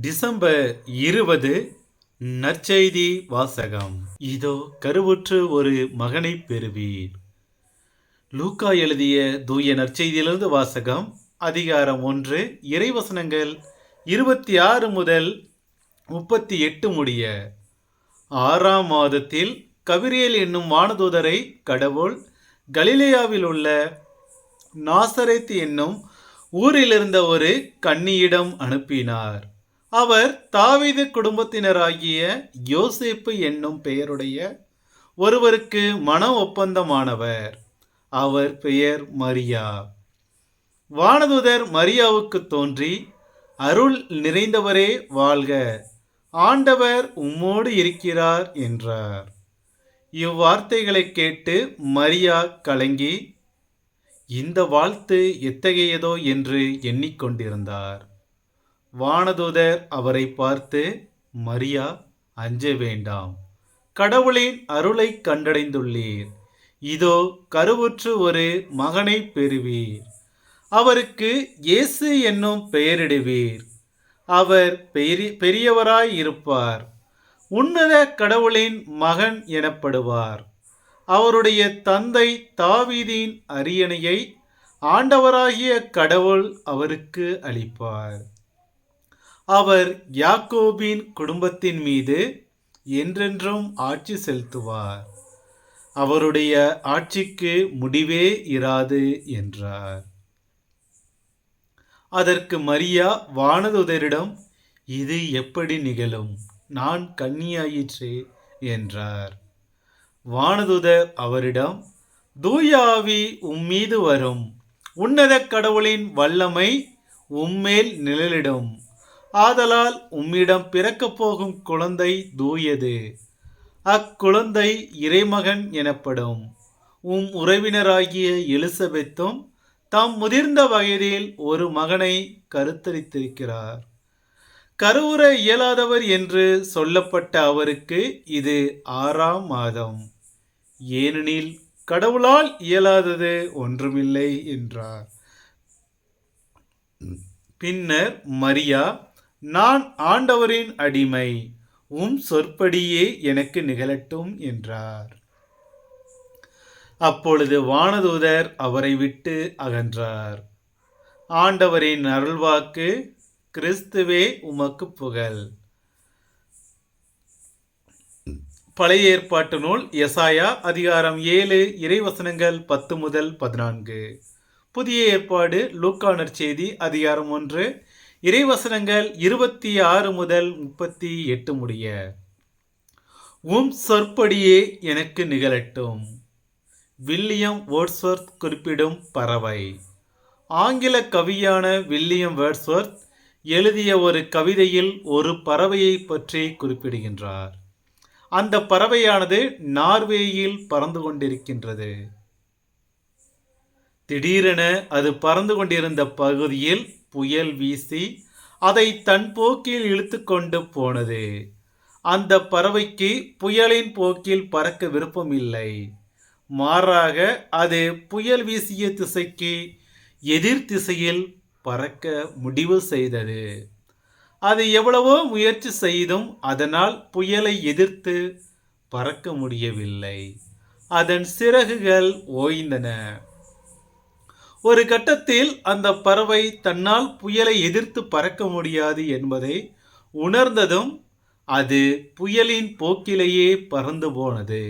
December இருபது நற்செய்தி வாசகம். இதோ கருவுற்று ஒரு மகனைப் பெறுவீர். லூக்கா எழுதிய தூய நற்செய்தியிலிருந்து வாசகம் அதிகாரம் ஒன்று இறைவசனங்கள் இருபத்தி ஆறு முதல் முப்பத்தி எட்டு முடிய. ஆறாம் மாதத்தில் கவிரியல் என்னும் வானதூதரை கடவுள் கலிலேயாவில் உள்ள நாசரேத் என்னும் ஊரிலிருந்த ஒரு கன்னியிடம் அனுப்பினார். அவர் தாவீது குடும்பத்தினராகிய யோசேப்பு என்னும் பெயருடைய ஒருவருக்கு மன ஒப்பந்தமானவர். அவர் பெயர் மரியா. வானதுதர் மரியாவுக்கு தோன்றி அருள் நிறைந்தவரே வாழ்க. ஆண்டவர் உம்மோடு இருக்கிறார் என்றார். இவ்வார்த்தைகளை கேட்டு மரியா கலங்கி இந்த வாழ்த்து எத்தகையதோ என்று எண்ணிக்கொண்டிருந்தார். வானதூதர் அவரை பார்த்து மரியா அஞ்ச வேண்டாம். கடவுளின் அருளை கண்டடைந்துள்ளீர். இதோ கருவுற்று ஒரு மகனை பெறுவீர். அவருக்கு இயேசு என்னும் பெயரிடுவீர். அவர் பெரி பெரியவராய் இருப்பார். உன்னத கடவுளின் மகன் எனப்படுவார். அவருடைய தந்தை தாவீதின் அரியணையை ஆண்டவராகிய கடவுள் அவருக்கு அளிப்பார். அவர் யாக்கோபின் குடும்பத்தின் மீது என்றென்றும் ஆட்சி செலுத்துவார். அவருடைய ஆட்சிக்கு முடிவே இராது என்றார். அதற்கு மரியா வானதுதரிடம் இது எப்படி நிகழும்? நான் கன்னியாயிற்றே என்றார். வானதுதர் அவரிடம் தூயாவி உம்மீது வரும். உன்னத கடவுளின் வல்லமை உம்மேல் நிழலிடும். ஆதலால் உம்மிடம் பிறக்கப் போகும் குழந்தை தூயது. அக்குழந்தை இறைமகன் எனப்படும். உம் உறவினராகிய எலிசபெத்தும் தாம் முதிர்ந்த வயதில் ஒரு மகனை கருத்தரித்திருக்கிறார். கருவுற இயலாதவர் என்று சொல்லப்பட்ட அவருக்கு இது ஆறாம் மாதம். ஏனெனில் கடவுளால் இயலாதது ஒன்றுமில்லை என்றார். பின்னர் மரியா நான் ஆண்டவரின் அடிமை உம் சொற்படியே எனக்கு நிகழட்டும் என்றார். அப்பொழுது வானதூதர் அவரை விட்டு அகன்றார். ஆண்டவரின் அருள்வாக்கு கிறிஸ்துவே உமக்கு புகழ். பழைய ஏற்பாட்டு நூல் எசாயா அதிகாரம் ஏழு இறைவசனங்கள் பத்து முதல் பதினான்கு. புதிய ஏற்பாடு லூக்கானர் செய்தி அதிகாரம் ஒன்று இறைவசனங்கள் இருபத்தி ஆறு முதல் முப்பத்தி எட்டு முடிய உம் சொற்படியே எனக்கு நிகழட்டும். வில்லியம் வேர்ட்ஸ்வர்த் குறிப்பிடும் பறவை. ஆங்கில கவியான வில்லியம் வேர்ட்ஸ்வர்த் எழுதிய ஒரு கவிதையில் ஒரு பறவையை பற்றி குறிப்பிடுகின்றார். அந்த பறவையானது நார்வேயில் பறந்து கொண்டிருக்கின்றது. திடீரென அது பறந்து கொண்டிருந்த பகுதியில் புயல் வீசி அதை தன் போக்கில் இழுத்து கொண்டு போனது. அந்த பறவைக்கு புயலின் போக்கில் பறக்க விருப்பமில்லை மாறாக அது புயல் வீசிய திசைக்கு எதிர் திசையில் பறக்க முடிவு செய்தது. அது எவ்வளவோ முயற்சி செய்தும் அதனால் புயலை எதிர்த்து பறக்க முடியவில்லை. அதன் சிறகுகள் ஓய்ந்தன. ஒரு கட்டத்தில் அந்த பறவை தன்னால் புயலை எதிர்த்து பறக்க முடியாது என்பதை உணர்ந்ததும் அது புயலின் போக்கிலேயே பறந்து போனது.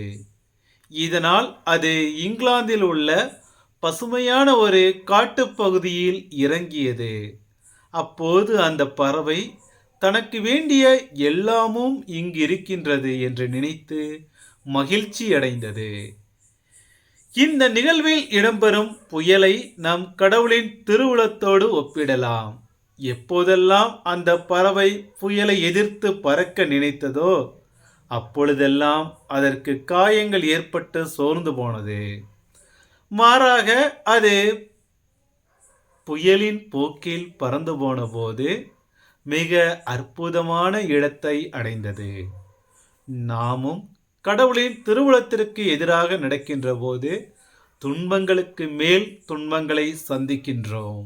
இதனால் அது இங்கிலாந்தில் உள்ள பசுமையான ஒரு காட்டுப்பகுதியில் இறங்கியது. அப்போது அந்த பறவை தனக்கு வேண்டிய எல்லாமும் இங்கு இருக்கின்றது என்று நினைத்து மகிழ்ச்சி அடைந்தது இந்த நிகழ்வில் இடம்பெறும் புயலை நம் கடவுளின் திருவுளத்தோடு ஒப்பிடலாம். எப்போதெல்லாம் அந்த பறவை புயலை எதிர்த்து பறக்க நினைத்ததோ அப்பொழுதெல்லாம் அதற்கு காயங்கள் ஏற்பட்டு சோர்ந்து போனது. மாறாக அது புயலின் போக்கில் பறந்து போன போது மிக அற்புதமான இடத்தை அடைந்தது. நாமும் கடவுளின் திருவுளத்திற்கு எதிராக நடக்கின்ற போது துன்பங்களுக்கு மேல் துன்பங்களை சந்திக்கின்றோம்.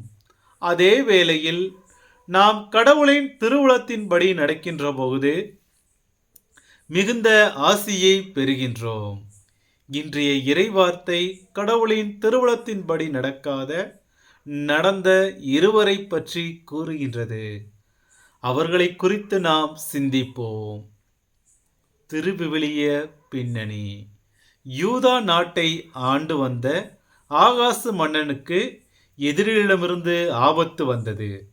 அதே வேளையில் நாம் கடவுளின் திருவுளத்தின்படி நடக்கின்ற போது மிகுந்த ஆசியை பெறுகின்றோம். இன்றைய இறைவார்த்தை கடவுளின் திருவுளத்தின்படி நடக்காத நடந்த இருவரை பற்றி கூறுகின்றது. அவர்களை குறித்து நாம் சிந்திப்போம். திருவிவிலிய பின்னணி. யூதா நாட்டை ஆண்டு வந்த ஆகாசு மன்னனுக்கு எதிரிடமிருந்து ஆபத்து வந்தது.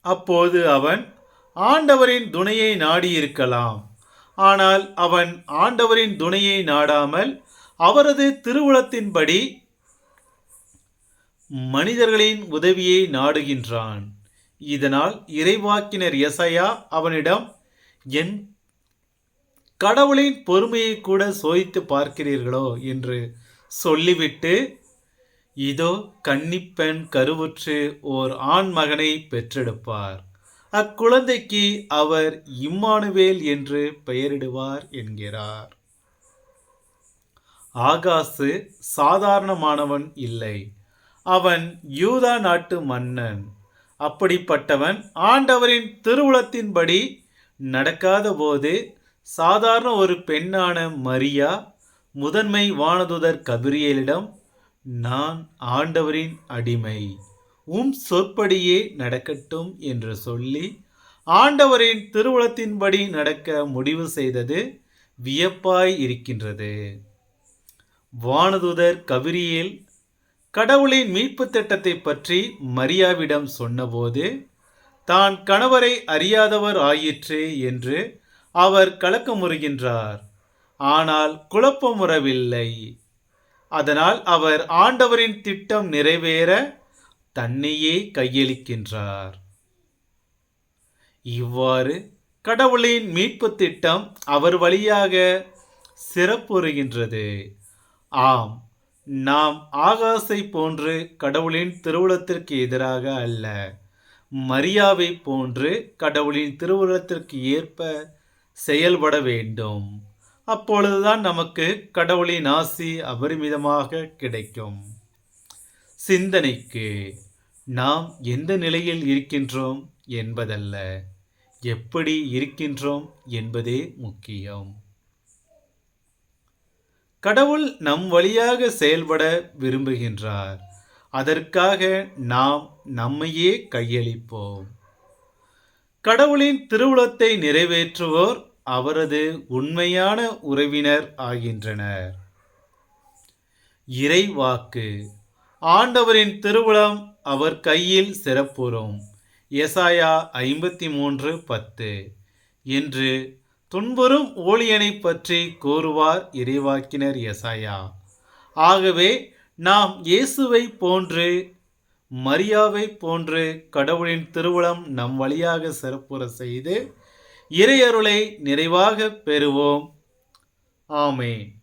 அப்போது அவன் ஆண்டவரின் துணையை நாடியிருக்கலாம். ஆனால் அவன் ஆண்டவரின் துணையை நாடாமல் அவரது திருவுளத்தின்படி மனிதர்களின் உதவியை நாடுகின்றான். இதனால் இறைவாக்கினர் எசையா அவனிடம் என் கடவுளின் பொறுமையை கூட சோதித்து பார்க்கிறீர்களோ? என்று சொல்லிவிட்டு இதோ கன்னிப்பெண் கருவுற்று ஓர் ஆண் மகனை பெற்றெடுப்பார். அக்குழந்தைக்கு அவர் இம்மானுவேல் என்று பெயரிடுவார் என்கிறார். ஆகாசு சாதாரணமானவன் இல்லை. அவன் யூதா நாட்டு மன்னன். அப்படிப்பட்டவன் ஆண்டவரின் திருவுளத்தின்படி நடக்காத போது சாதாரண ஒரு பெண்ணான மரியா முதன்மை வானதுதர் கபிரியலிடம் நான் ஆண்டவரின் அடிமை. உம் சொற்படியே நடக்கட்டும் என்று சொல்லி ஆண்டவரின் திருவுளத்தின்படி நடக்க முடிவு செய்தது வியப்பாய் இருக்கின்றது. வானதுதர் கபிரியேல் கடவுளின் மீட்பு திட்டத்தை பற்றி மரியாவிடம் சொன்னபோது தான் கணவரை அறியாதவர் ஆயிற்றே என்று அவர் கலக்கமுறுகின்றார் ஆனால் குழப்பமுறவில்லை அதனால் அவர் ஆண்டவரின் திட்டம் நிறைவேற தன்னையே கையளிக்கின்றார். இவ்வாறு கடவுளின் மீட்பு திட்டம் அவர் வழியாக சிறப்புறுகின்றது. ஆம் நாம் ஆகாசை போன்று கடவுளின் திருவுளத்திற்கு எதிராக அல்ல. மரியாவை போன்று கடவுளின் திருவுளத்திற்கு ஏற்ப செயல்பட வேண்டும். அப்பொழுதுதான் நமக்கு கடவுளின் ஆசி அபரிமிதமாக கிடைக்கும். சிந்தனைக்கு நாம் எந்த நிலையில் இருக்கின்றோம் என்பதல்ல. எப்படி இருக்கின்றோம் என்பதே முக்கியம். கடவுள் நம் வழியாக செயல்பட விரும்புகின்றார். அதற்காக நாம் நம்மையே கையளிப்போம். கடவுளின் திருவுளத்தை நிறைவேற்றுவோர் அவரது உண்மையான உறவினர் ஆகின்றனர். இறைவாக்கு. ஆண்டவரின் திருவுளம் அவர் கையில் சிறப்புறும். எசாயா ஐம்பத்தி மூன்று பத்து. என்று துன்புறும் ஊழியனை பற்றி கூறுவார் இறைவாக்கினர் எசாயா. ஆகவே நாம் இயேசுவை போன்று மரியாவை போன்று கடவுளின் திருவுளம் நம் வழியாக சிறப்புற செய்து இறையருளை நிறைவாக பெறுவோம். ஆமேன்.